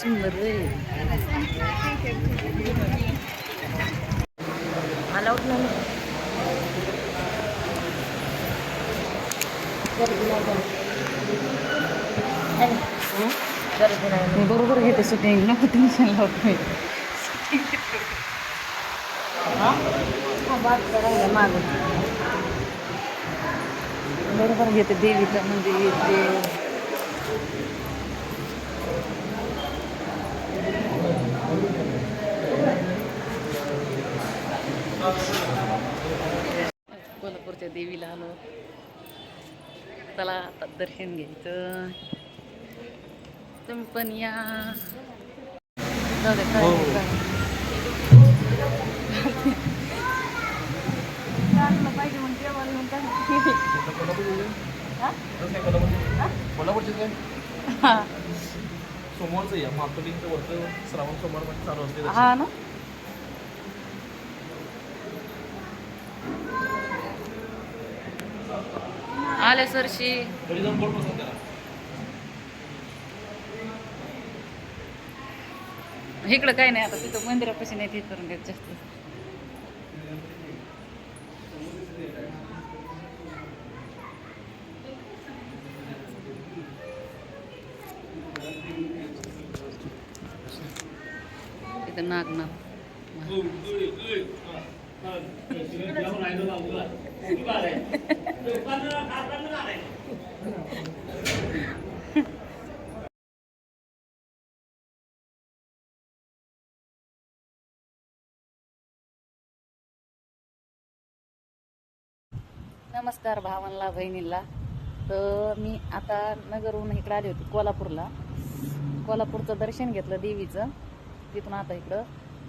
सुंदर अलाउड नाही मी बरोबर घेते शूटिंग नको टेन्शन लावतो मी मागं बरोबर घेते देवीचं मंदिर ते कोल्हापूरच्या देवीला आलो. चला आता दर्शन घ्यायचं. तुम्ही पण या. चाललं पाहिजे हा? कोल्हापूरचे. हा. सोमवारचं या मातोलीचं वरचं श्रावण सोमवार चालू असते हा ना? आले सरशी इकडं काय नाही आता तिथं मंदिरापाशी नाही ते करून देत जास्त. तिथं नागनाथ नमस्कार भावांना बहिणीला. तर मी आता नगरहून इकडे आली होती कोल्हापूरला. कोल्हापूरचं दर्शन घेतलं देवीचं. तिथून आता इकडं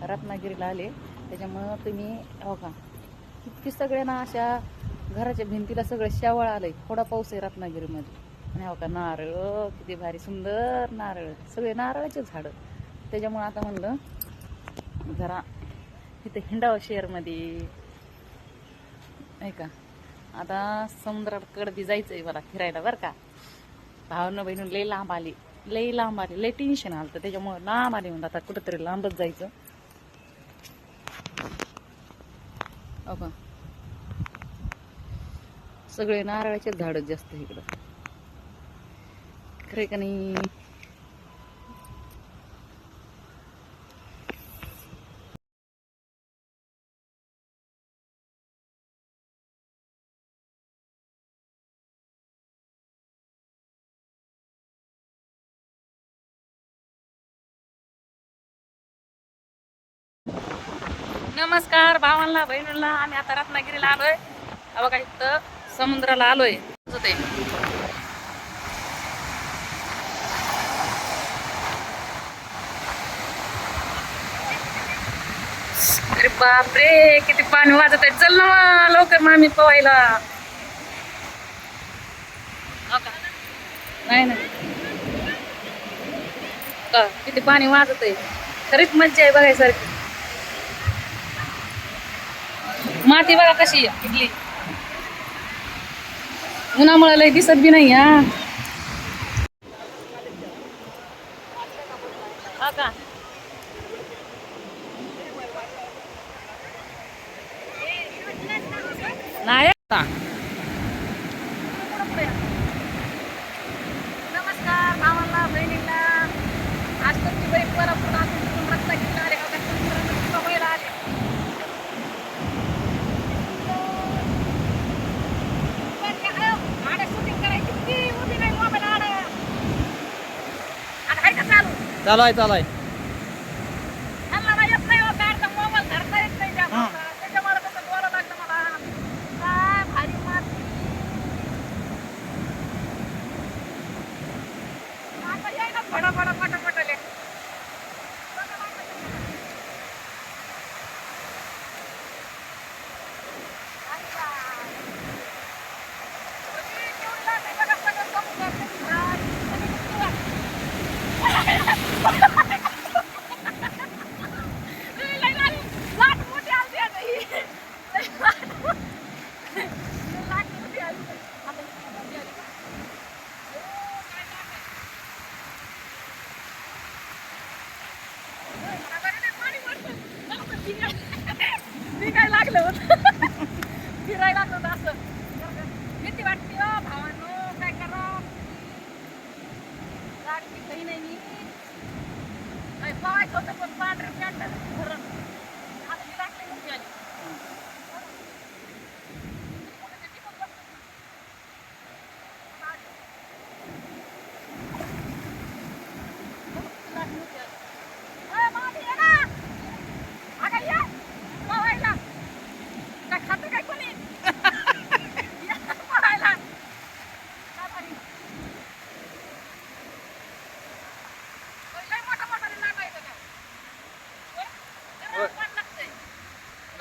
रत्नागिरीला आले. त्याच्यामुळं तुम्ही हो का? इतकी सगळ्यांना अशा घराच्या भिंतीला सगळं शेवळ आलंय. थोडा पाऊस आहे रत्नागिरीमध्ये. आणि हो का नारळ किती भारी सुंदर नारळ. सगळे नारळाचे झाडं. त्याच्यामुळं आता म्हणलं जरा इथं हिंडावं शेअरमध्ये नाही का? आता समुद्राकडे बी जायचंय मला फिरायला बरं का? भावनं बहिणून लई लांब आली. लई लांब आली. लई टेन्शन आलं तर त्याच्यामुळं लांब आली म्हणून आता कुठंतरी लांबच जायचं. बाबा सगळे नारळाचे झाड जास्त इकडं. खरे का नाही? नमस्कार भावांना बहिणीला आम्ही आता रत्नागिरीला आलोय. अबा बघा इथं समुद्राला आलोय. ते अरे बापरे किती पाणी वाजत आहे चल ना लवकर मामी पवायला हो नाही ना किती पाणी वाजत आहे खरीच मज्जा आहे बघायसारखी. माती बघा कशी आहे इथली उन्हामुळे लय दिसत बी नाही हा का? नाही आता. नमस्कार भावांना बहिणीला आज तुमची बहीण कोल्हापूर असून तिथून रत्नागिरीला आले का काय समुद्रामध्ये मुंबईला आले चालू आहे चालू आहे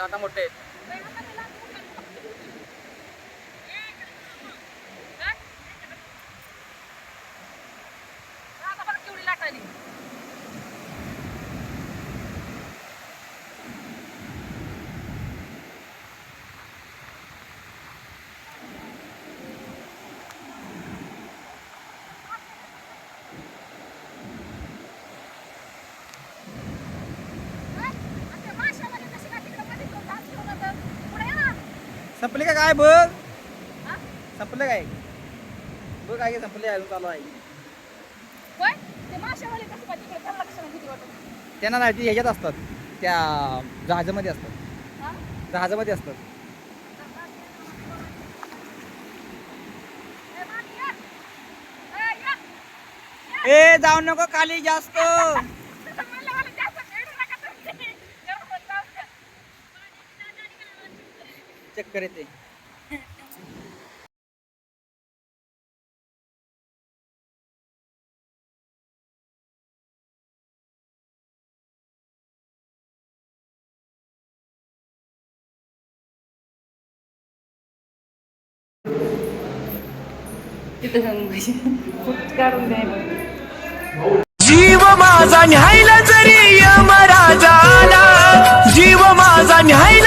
लाटा मोठे आहेत. संपले का काय बघ? संपलं काय? बघ काय संपले अजून चालू आहे. त्यांना नाही ती ह्याच्यात असतात त्या जहाजामध्ये असतात. जहाजामध्ये असतात. ए जाऊ नको खाली जास्त. चक्कर येते जीव माझा न्यायला जरी यमराजाला जीव माझा न्याय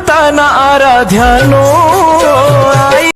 માતાના આરાધ્યાનો